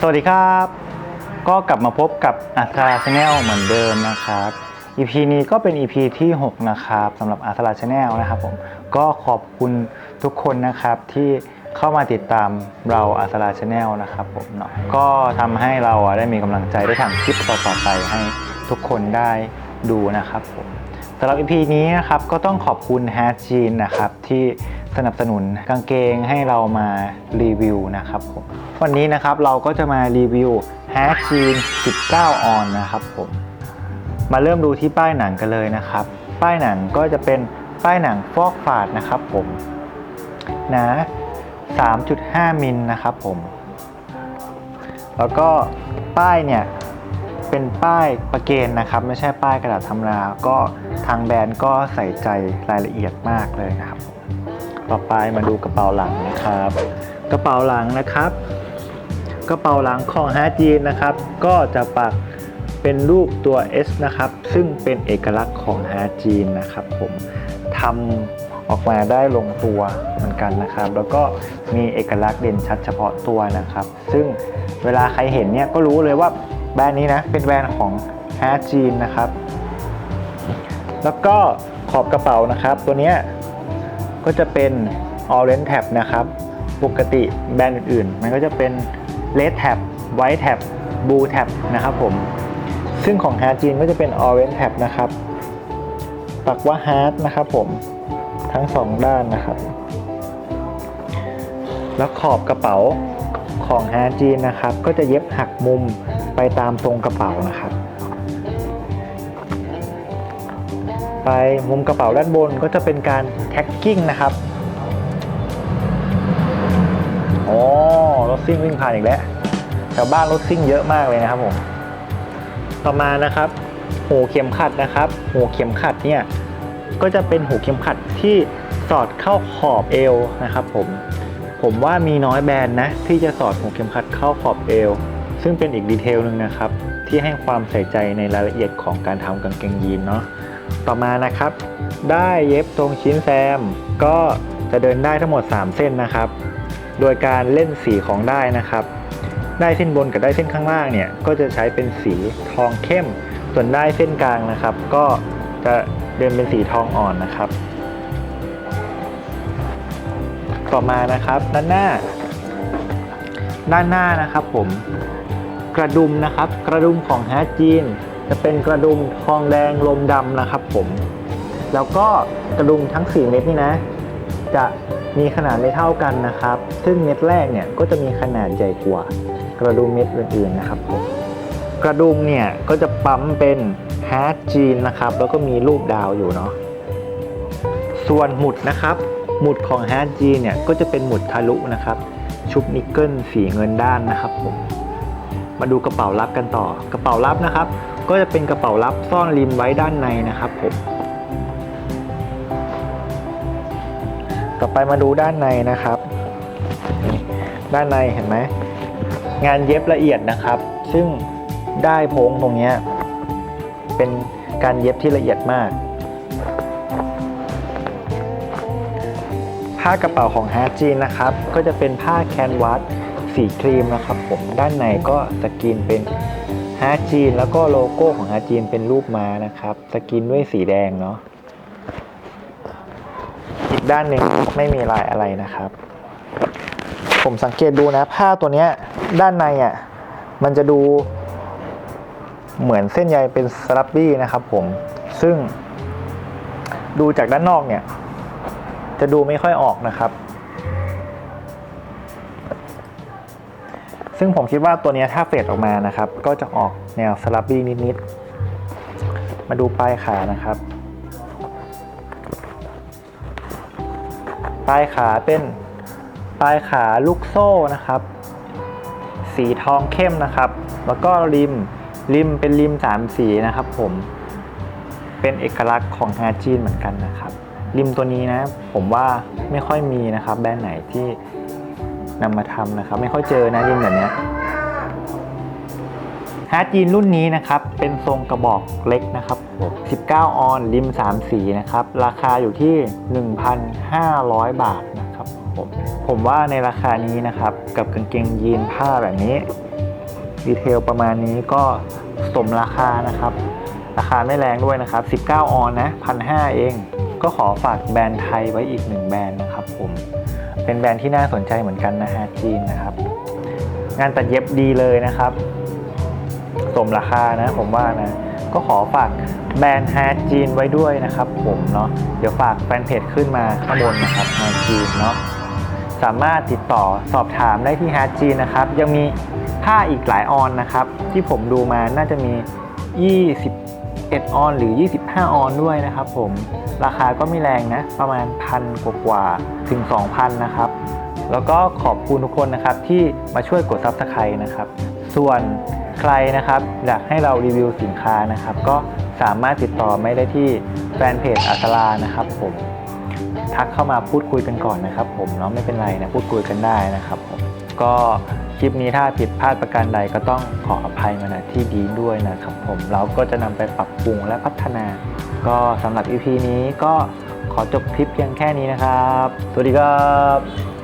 สวัสดีครับ ก็กลับมาพบกับอาคาชาแนลเหมือนเดิมนะครับ EP นี้ก็เป็น EP ที่ 6 นะครับสำหรับอาคาชาแนลนะครับผมก็ขอบคุณทุกคนนะครับที่เข้ามาติดตามเราอาสาชาแนลนะครับผมเนาะก็ทำให้เราได้มีกำลังใจได้ทำคลิปต่อๆไปให้ทุกคนได้ดูนะครับผม สำหรับ EP นี้นะครับก็ต้องขอบคุณ h a จีนนะครับที่สนับสนุนกางเกงให้เรามารีวิวนะครับผมวันนี้นะครับเราก็จะมารีวิว h a จีน19 ออนนะครับผมมาเริ่มดูที่ป้ายหนังกันเลยนะครับ ป้ายหนังก็จะเป็นป้ายหนังฟอกฝาดนะครับผมหนา3.5 มิลนะครับผม แล้วก็ป้ายเนี่ยเป็นป้ายประเกนนะครับ ไม่ใช่ป้ายกระดาษธรรมดาก็ ทางแบรนด์ก็ใส่ใจรายละเอียดมากเลยนะครับ ต่อไปมาดูกระเป๋าหลังนะครับ กระเป๋าหลังนะครับ กระเป๋าหลังของฮาจีนนะครับ ก็จะปักเป็นรูปตัว S นะครับ ซึ่งเป็นเอกลักษณ์ของฮาจีนนะครับ ผมทำออกมาได้ลงตัวเหมือนกันนะครับ แล้วก็มีเอกลักษณ์เด่นชัดเฉพาะตัวนะครับ ซึ่งเวลาใครเห็นเนี่ยก็รู้เลยว่าแบรนด์นี้นะเป็นแบรนด์ของฮาจีนนะครับ แล้วก็ขอบกระเป๋านะครับ ตัวนี้ก็จะเป็น Orange Tab นะครับ ปกติแบรนด์อื่นๆ มันก็จะเป็น Red Tab White Tab Blue Tab นะครับผม ซึ่งของ h a r จีนก็จะเป็น Orange Tab นะครับ ปักว่า Hard นะครับผม ทั้งสองด้านนะครับ แล้วขอบกระเป๋าของ h a r จีนนะครับ ก็จะเย็บหักมุมไปตามทรงกระเป๋านะครับ ไปมุมกระเป๋าด้านบนก็จะเป็นการแท็กกิ้งนะครับโอ้รถซิ่งวิ่งผ่านอีกแล้วแถวบ้านรถซิ่งเยอะมากเลยนะครับผมต่อมานะครับหูเข็มขัดนะครับหูเข็มขัดเนี่ยก็จะเป็นหูเข็มขัดที่สอดเข้าขอบเอวนะครับผมผมว่ามีน้อยแบรนด์นะที่จะสอดหูเข็มขัดเข้าขอบเอว ซึ่งเป็นอีกดีเทลหนึ่งนะครับ ที่ให้ความใส่ใจในรายละเอียดของการทำกางเกงยีนเนาะ ต่อมานะครับ ได้เย็บตรงชิ้นแซม ก็จะเดินได้ทั้งหมด 3 เส้นนะครับ โดยการเล่นสีของได้นะครับ ได้เส้นบนกับได้เส้นข้างล่างเนี่ยก็จะใช้เป็นสีทองเข้ม ส่วนได้เส้นกลางนะครับ ก็จะเดินเป็นสีทองอ่อนนะครับ ต่อมานะครับด้านหน้า ด้านหน้านะครับผมกระดุมนะครับ กระดุมของแฮจีน จะเป็นกระดุมทองแดงลมดำนะครับผม แล้วก็กระดุมทั้ง 4 เม็ดนี่นะ จะมีขนาดไม่เท่ากันนะครับ ซึ่งเม็ดแรกเนี่ยก็จะมีขนาดใหญ่กว่า กระดุมเม็ดอื่นๆนะครับผมกระดุมเนี่ยก็จะปั๊มเป็นฮาร์ดจีนนะครับ แล้วก็มีรูปดาวอยู่เนาะส่วนหมุดนะครับ หมุดของฮาร์ดจีนเนี่ยก็จะเป็นหมุดทะลุนะครับ ชุบนิกเกิลสีเงินด้านนะครับผมมาดูกระเป๋าลับกันต่อกระเป๋าลับนะครับ ก็จะเป็นกระเป๋าลับซ่อนริมไว้ด้านในนะครับผม ต่อไปมาดูด้านในนะครับ ด้านในเห็นไหม งานเย็บละเอียดนะครับ ซึ่งได้โพงตรงเนี้ยเป็นการเย็บที่ละเอียดมาก ผ้ากระเป๋าของฮาจีนนะครับ ก็จะเป็นผ้าแคนวาสสีครีมนะครับผม ด้านในก็สกรีนเป็น ฮาจีนแล้วก็โลโก้ของฮาจีนเป็นรูปม้านะครับ สกรีนด้วยสีแดงเนาะอีกด้านหนึ่งไม่มีลายอะไรนะครับ ผมสังเกตดูนะ ผ้าตัวเนี้ยด้านในอะมันจะดูเหมือนเส้นใยเป็นสลับบี้นะครับผมซึ่งดูจากด้านนอกเนี่ย จะดูไม่ค่อยออกนะครับ ซึ่งผมคิดว่าตัวนี้ถ้าเฟดออกมานะครับ ก็จะออกแนวสลับบี้นิดๆ มาดูปลายขานะครับ ปลายขาเป็นปลายขาลูกโซ่นะครับ สีทองเข้มนะครับ แล้วก็ริมริมเป็นริมสามสีนะครับผมเป็นเอกลักษณ์ของฮาจีนเหมือนกันนะครับ ริมตัวนี้นะ ผมว่าไม่ค่อยมีนะครับ แบรนด์ไหนที่ นำมาทำนะครับ ไม่ค่อยเจอนะริมแบบนี้ฮาร์ดจีนรุ่นนี้นะครับ เป็นทรงกระบอกเล็กนะครับผม19 ออนริม 3 สีนะครับ ราคาอยู่ที่ 1,500 บาทนะครับผมผมว่าในราคานี้นะครับ กับกางเกงยีนผ้าแบบนี้ ดีเทลประมาณนี้ก็สมราคานะครับ ราคาไม่แรงด้วยนะครับ 19 ออนนะพันหเอง ก็ขอฝากแบรนด์ไทยไว้อีกหนึ่งแบรนด์นะครับผม เป็นแบรนด์ที่น่าสนใจเหมือนกันนะฮะจีนนะครับ งานตัดเย็บดีเลยนะครับ สมราคานะผมว่านะ ก็ขอฝากแบรนด์แฮร์จีนไว้ด้วยนะครับผมเนาะเดี๋ยวฝากแฟนเพจขึ้นมาข้างบนนะครับแฮร์จีนเนาะสามารถติดต่อสอบถามได้ที่แฮร์จีนนะครับ ยังมีผ้าอีกหลายออนนะครับ ที่ผมดูมาน่าจะมี 21 ออนหรือ 5 ออนด้วยนะครับผมราคาก็ไม่แรงนะ ประมาณพันกว่าถึง 2,000 นะครับ แล้วก็ขอบคุณทุกคนนะครับที่มาช่วยกด Subscribe นะครับ ส่วนใครนะครับอยากให้เรารีวิวสินค้านะครับ ก็สามารถติดต่อไม่ได้ที่แฟนเพจอัสลานะครับผมทักเข้ามาพูดคุยกันก่อนนะครับ ผมเนาะไม่เป็นไรนะพูดคุยกันได้นะครับผมก็ คลิปนี้ถ้าผิดพลาดประการใดก็ต้องขออภัยมาณที่ดีด้วยนะครับผมเราก็จะนำไปปรับปรุงและพัฒนา ก็สำหรับ EP นี้ก็ขอจบคลิปเพียงแค่นี้นะครับ สวัสดีครับ